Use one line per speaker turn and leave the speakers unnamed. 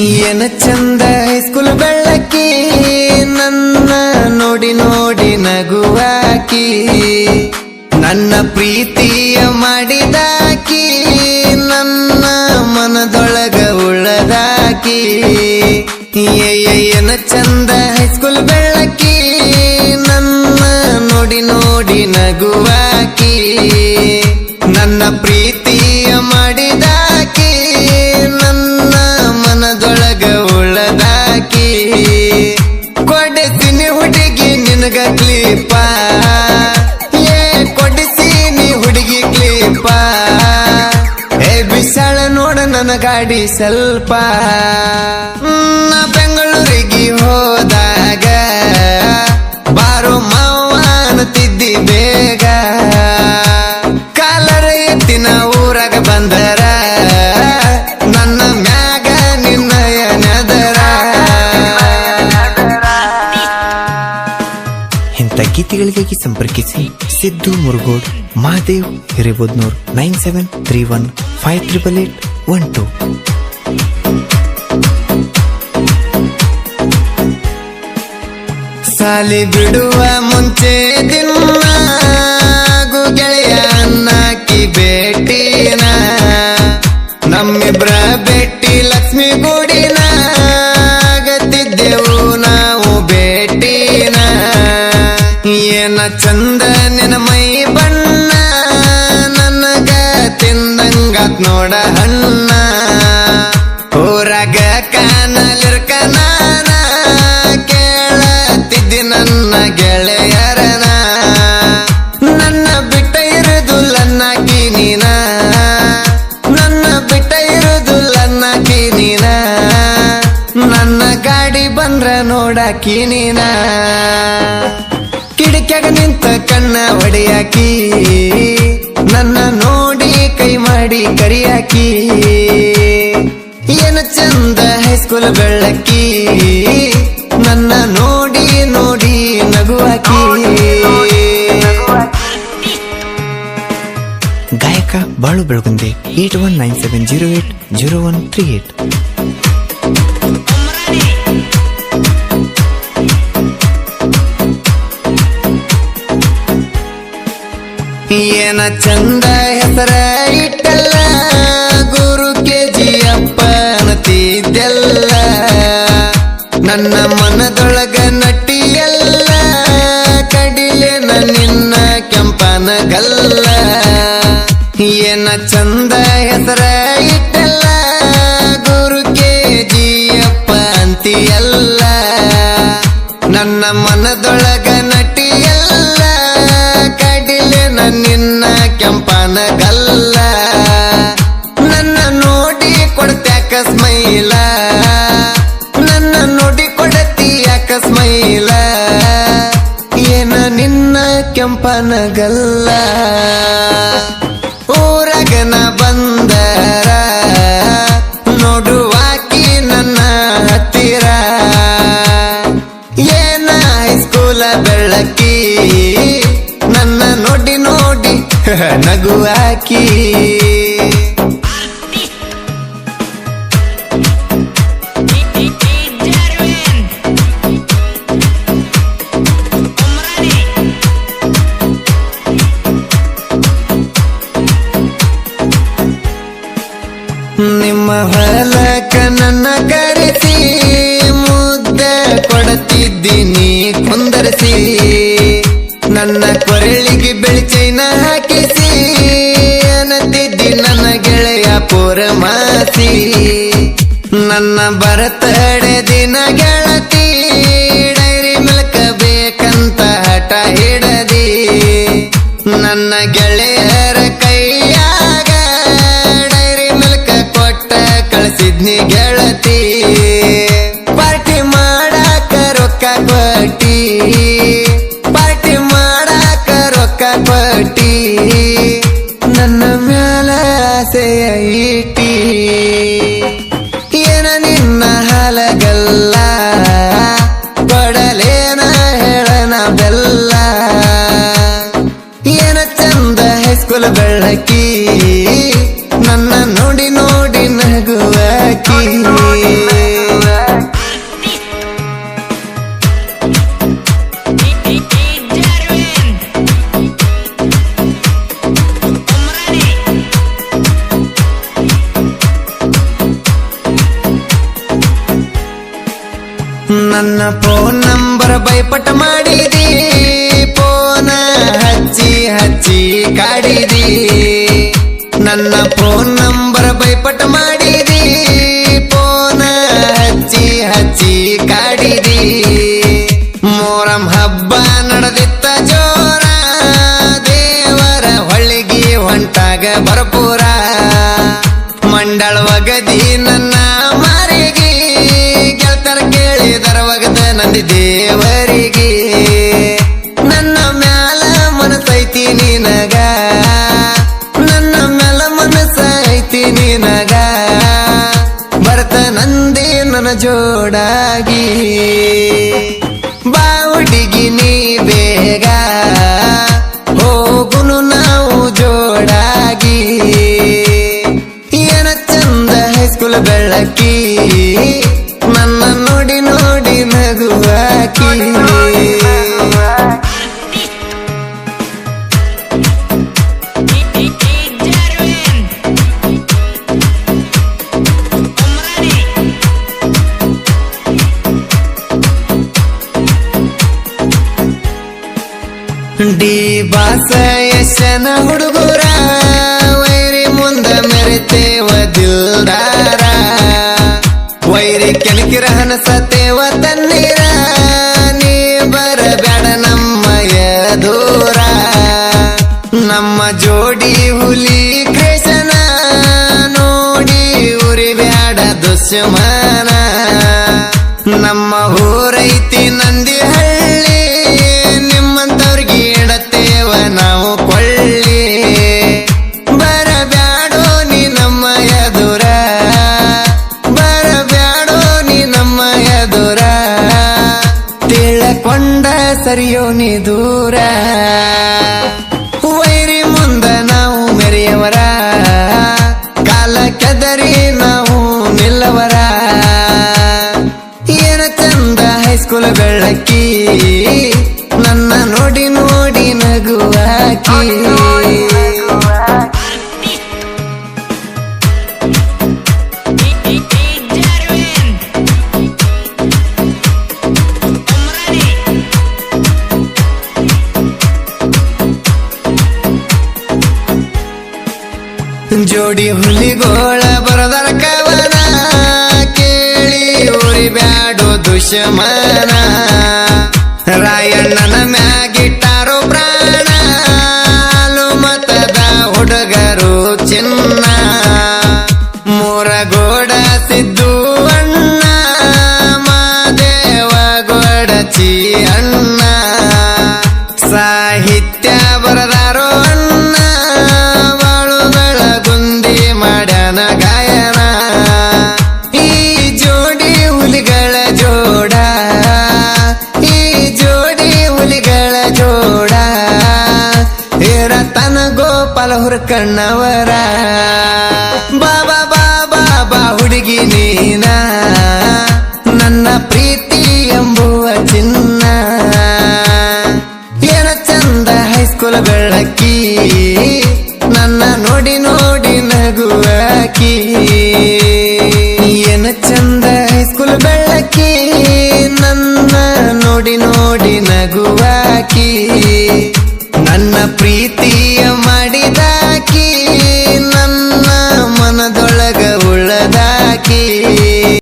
ಏನ ಚಂದ ಹೈಸ್ಕೂಲ್ ಬೆಳ್ಳಕ್ಕಿ, ನನ್ನ ನೋಡಿ ನೋಡಿ ನಗುವಾಕಿ, ನನ್ನ ಪ್ರೀತಿಯ ಮಾಡಿದಾಕಿ, ನನ್ನ ಮನದೊಳಗ ಉಳದಾಕಿ. ಏನ ಚಂದ ಹೈಸ್ಕೂಲ್ ಬೆಳ್ಳಕ್ಕಿ ಗಾಡಿ ಸ್ವಲ್ಪ ಬೆಂಗಳೂರಿಗೆ ಹೋದಾಗ ಬಾರೋ ಮಾವ ಅನ್ನುತ್ತಿದ್ದಿ ಬೇಗ. ಕಾಲರ ಎತ್ತಿನ ಊರಾಗ ಬಂದರ, ನನ್ನ ಮ್ಯಾಗ ನಿನ್ನಯ ನದರ ಇಂಥ ಗೀತೆಗಳಿಗಾಗಿ ಸಂಪರ್ಕಿಸಿ. Siddu Murugod, Mahadev Hirebudnur, nine seven three one five triple eight one two. ಸಾಲಿ ಬಿಡುವ ಮುಂಚೆ ದಿನ ನೋಡ ಹಣ್ಣ ಊರಾಗ ಕಾನಲಿರ್ಕ ನಾನ ಕೇಳತಿದ್ದಿ ನನ್ನ ಗೆಳೆಯರನ. ನನ್ನ ಬಿಟ್ಟ ಇರುದುಲ್ಲನ್ನಾಕಿ ನೀನ ನನ್ನ ಬಿಟ್ಟ ಇರುದುಲ್ಲನ್ನಾಕಿ ನೀನ ನನ್ನ ಗಾಡಿ ಬಂದ್ರ ನೋಡಾಕಿ ನೀನ ಕಿಡಿಕ್ಯಾಗ ನಿಂತ ಕಣ್ಣ ಒಡೆಯಾಕಿ. ನನ್ನ ನೋಡಿ ಮಾಡಿ ಕರಿಯಾಕಿ. ಏನು ಚಂದ ಹೈಸ್ಕೂಲ್ ಬೆಳ್ಳಕ್ಕಿ. ನನ್ನ ನೋಡಿ ನೋಡಿ ನಗುವಾಕಿ ಗಾಯಕ Balu Belagundi eight one nine seven zero eight zero one three eight. ಏನ ಚಂದ ಹೆಸರ ಗುರು ಕೆ ಜಿ ಅಪ್ಪನತಿದ್ದೆಲ್ಲ ನನ್ನ ಮನದೊಳಗ ನಟಿಯಲ್ಲ ಕಡಿಲೆ ನಿನ್ನ ಕೆಂಪನ ಗಲ್ಲ ಏನ ಚಂದ ಹೆಸರ ಇಟ್ಟಲ್ಲ ಗುರು ಕೆ ಅಪ್ಪ ಅಂತಿಯಲ್ಲ. ನನ್ನ ಮನದೊಳಗ ನಟಿಯಲ್ಲ ಕಡಿಲೆ ನಿನ್ನ ಕೆಂಪನ ಗಲ್ಲ ಕೆಂಪನ ಗಲ್ಲ ಊರಗನ ಬಂದರ ನೋಡುವಾಕಿ ನನ್ನ ಹತ್ತಿರ. ಏನ ಹೈಸ್ಕೂಲ ಬೆಳಕಿ ನನ್ನ ನೋಡಿ ನೋಡಿ ನಗುವಾಕಿ ಮುಸ್ಕುಲ ಬೆಳಕಿ ನನ್ನ ನೋಡಿ ನೋಡಿ ನಗುವಾಕಿ. ನನ್ನ ಫೋನ್ ನಂಬರ್ ಬೈಪಟ ಮಾಡಿದಿ. ನನ್ನ ಫೋನ್ ನಂಬರ್ ಬೈಪಟ್ ಮಾಡಿದಿ. ಫೋನ್ ಹಚ್ಚಿ ಹಚ್ಚಿ ಕಾಡಿದಿ. ಮೋರಂ ಹಬ್ಬ ನಡೆದಿತ್ತ ಜೋರ. ದೇವರ ಹೊಳ್ಳಿಗೆ ಹೊಂಟಾಗ ಬರಪೂರ ಮಂಡಳ ಒಗದಿ ನನ್ನ ಮಾರಿಗೆ. ಕೇಳ್ತಾರ ಕೇಳಿದರ ಒಗದ ನಂದಿ ದೇವರಿಗೆ ನನ್ನ ಯಶನ ಹುಡುಗರ ವೈರಿ ಮುಂದ ಮೆರೆತೇವ ದಿಲ್ದಾರ. ವೈರಿ ಕೆಣಕಿರ ಹನಸತೇವ ತನ್ನೀರ ನೀ ಬರಬೇಡ ನಮ್ಮಯ ದೂರ ನಮ್ಮ ಜೋಡಿ ಹುಲಿ ಕೃಷ್ಣ ನೋಡಿ ಉರಿ ಬ್ಯಾಡ ದುಶ್ಮನ. ಸರಿಯೋ ನೀ ದೂರ? ವೈರಿ ಮುಂದ ನಾವು ಮೆರೆಯವರ? ಕಾಲ ಕೆದರಿ ನಾವು ನಿಲ್ಲವರ? ಏನ ಚಂದ ಹೈಸ್ಕೂಲ್ ಬೆಳಕಿ ನನ್ನ ನೋಡಿ ನೋಡಿ ನಗುವಾಕಿ ಜೋಡಿ ಹುಲಿಗೋಳ ಬರದರ ಕವನ ಕೇಳಿ ಉರಿ ಬ್ಯಾಡೋ ಕಣ್ಣವರ. ಬಾಬಾ ಬಾಬಾ ಬಾ ಹುಡುಗಿ ನೀನ. ನನ್ನ ಪ್ರೀತಿ ಎಂಬುವ ಚಿನ್ನ. ಏನ ಚಂದ ಹೈಸ್ಕೂಲ್ ಬೆಳಕಿ. ನನ್ನ ನೋಡಿ ನೋಡಿ ನಗುವಾಕಿ